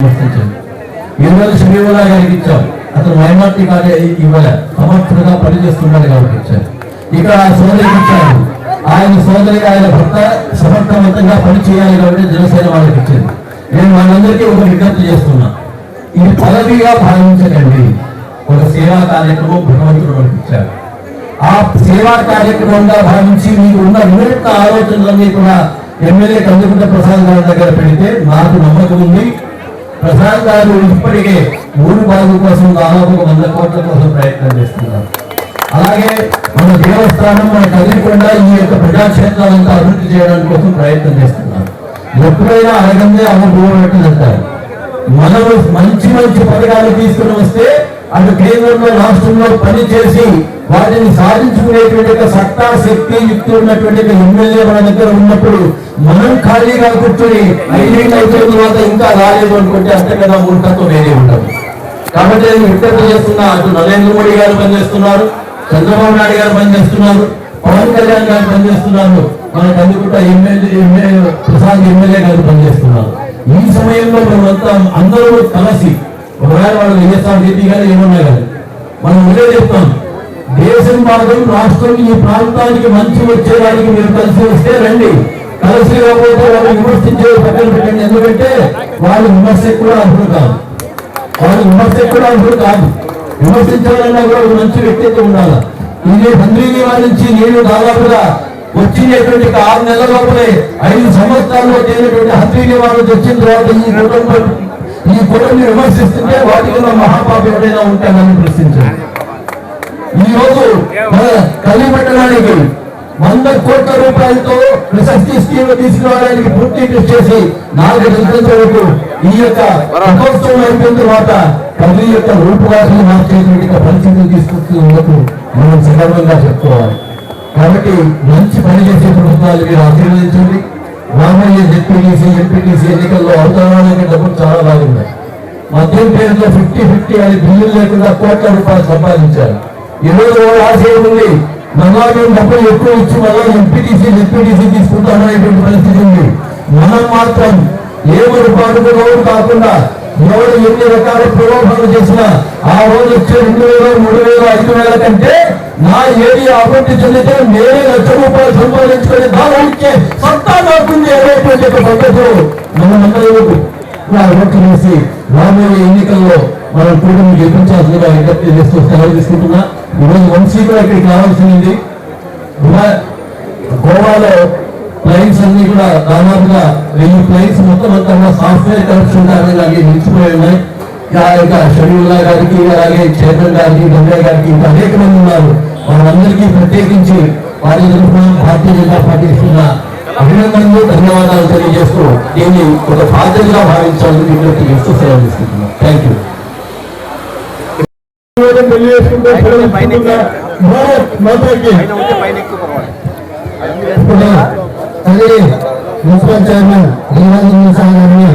విమర్శించారు ఈ గారికి ఇచ్చాం. అతను మైనార్టీ కార్య ఇవ్వలే. సమర్థుడుగా పనిచేస్తున్నాడు కాబట్టి ఇచ్చారు. ఇక్కడ ఆ సోదరికి ఇచ్చారు. ఆయన సోదరికి ఆయన భర్త సమర్థవంతంగా పనిచేయాలి కాబట్టి జనసేన వాళ్ళకి ఇచ్చింది నేను మనందరికీ ఒక విజ్ఞప్తి చేస్తున్నా. ఇది పదవిగా భావించకండి. ఒక సేవా కార్యక్రమం భగవంతుడు మనకి ఇచ్చారు ఆ సేవా కార్యక్రమంగా భావించి మీకు ఉన్న వినూత్న ఆలోచనలన్నీ కూడా ఎమ్మెల్యే కందుకుంట ప్రసాద్ గారి దగ్గర పెడితే నాకు నమ్మకం ఉంది. ప్రసాద్ గారు ఇప్పటికే ఊరు బాగు కోసం దాదాపు ఒక వంద కోట్ల కోసం ప్రయత్నం చేస్తున్నారు. అలాగే మన దేవస్థానం మన కదిలికొండ ఈ యొక్క ప్రజాక్షేత్రాలంతా అభివృద్ధి చేయడానికి కోసం ప్రయత్నం చేస్తున్నారు. ఎప్పుడైనా అడగందే అమ్మ అంటారు. మనము మంచి మంచి పథకాలు తీసుకుని వస్తే అటు కేంద్రంలో రాష్ట్రంలో పని చేసి వాటిని సాధించుకునేటువంటి సత్తా శక్తి యుక్తి ఉన్నటువంటి ఎమ్మెల్యే మన దగ్గర ఉన్నప్పుడు మనం ఖాళీగా కూర్చొని ఐదేళ్ళు అయిపోయిన తర్వాత ఇంకా రాలేదు అనుకుంటే కదా మూర్ఖత్వం వేరే ఉండదు. కాబట్టి నేను విజ్ఞప్తి చేస్తున్నా అటు నరేంద్ర మోడీ గారు పనిచేస్తున్నారు చంద్రబాబు నాయుడు గారు పనిచేస్తున్నారు పవన్ కళ్యాణ్ గారు పనిచేస్తున్నారు మన Kandukunta MLA MLA Prasad MLA గారు పనిచేస్తున్నారు. ఈ సమయంలో మనమంతా అందరూ కలిసి ఒకవేళ వాళ్ళు వైఎస్ఆర్ రెడ్డి గారు ఏమన్నా కానీ మనం ఇదే చెప్తాం భాగం రాష్ట్రం ఈ ప్రాంతానికి మంచి వచ్చేదానికి మీరు కలిసి వస్తే రండి. కలిసి లేకపోతే వాళ్ళు విమర్శించే పక్కన పెట్టండి. ఎందుకంటే వాళ్ళు విమర్శకు కూడా అర్హులు కాదు. వాళ్ళు విమర్శకు కూడా అర్హులు కాదు. విమర్శించాలన్నా కూడా ఒక మంచి వ్యక్తిత్వం ఉండాలి. ఇది తండ్రి నుంచి నేను దాదాపుగా వచ్చినటువంటి ఆరు నెలల లోపలే ఐదు సంవత్సరాల్లో చేయనటువంటి హత్రీని వాళ్ళు వచ్చిన తర్వాత ఈ కుటుంబం ఈ కుటుంబం విమర్శిస్తుంటే వాటికి ఉన్న మహాపాప ఎవరైనా ఉంటే నన్ను ప్రశ్నించండి ఈ రోజు మన వంద కోట్ల రూపాయలతో ప్రశస్తి స్కీమ్ తీసుకురావడానికి పూర్తి చేసి నాలుగు గంటల వరకు ఈ యొక్క రథోత్సవం అయిపోయిన తర్వాత పది యొక్క రూపురాశిని మార్చేటువంటి ఒక పరిస్థితిని తీసుకొస్తున్నందుకు మనం సగర్వంగా చెప్పుకోవాలి. కాబట్టి మంచి పని చేసే ప్రభుత్వాలు మీరు ఆశీర్వదించండి. రామయ్య జెడ్పీటీసీ ఎంపీటీసీ ఎన్నికల్లో అవతరణానికి డబ్బులు చాలా బాగున్నాయి. మద్యం పేరులో ఫిఫ్టీ ఫిఫ్టీ అని బిల్లులు లేకుండా కోట్ల రూపాయలు సంపాదించారు. ఈరోజు రోజు వాళ్ళ ఆశయం ఉంది. మళ్ళా మేము డబ్బులు ఎక్కువ ఇచ్చి మళ్ళా ఎంపీటీసీ ఎంపీటీసీ తీసుకుంటామనేటువంటి పరిస్థితి ఉంది. మనం మాత్రం ఏ పొరపాటు కూడా కాకుండా ఎవరు ఎన్ని రకాల ప్రలోభాలు చేసినా ఆ రోజు వచ్చే రెండు వేల మూడు వేల ఐదు వేల కంటే నా ఏరియా అభివృద్ధి చెందితే నేనే లక్ష రూపాయలు సంపాదించుకొని దానికి సత్తా నాకుంది అనేటువంటి ఒక పద్ధతిలో మనమందరూ నా ఓట్లు వేసి రాబోయే ఎన్నికల్లో మనం కూటమి గెలిపించాల్సిందిగా విజ్ఞప్తి చేస్తూ సెలవు తీసుకుంటున్నా. ఈరోజు వంశీ కూడా ఇక్కడికి రావాల్సింది గోవాలో ప్లైన్స్ అన్ని కూడా దాదాపుగా వెయ్యి ప్లైన్స్ మొత్తం అంతా కూడా సాఫ్ట్వేర్ కనెక్షన్ కారణంగా అన్ని నిలిచిపోయి ఉన్నాయి. ఆ యొక్క షడ్యూల్లా గారికి అలాగే చైర్మన్ గారికి గంగయ్య గారికి ఇంకా అనేక మంది ఉన్నారు. వాళ్ళందరికీ ప్రత్యేకించి వారి తరఫున భారతీయ జనతా పార్టీ ఇస్తున్న అభినందనలు ధన్యవాదాలు తెలియజేస్తూ దీన్ని ఒక బాధ్యతగా భావించాలని విజ్ఞప్తి చేస్తూ సెలవు తీసుకుంటున్నాను థ్యాంక్ యూ మాతాకి ఇప్పుడు అది మున్సిపల్ చైర్మన్ శ్రీరాజు గారిని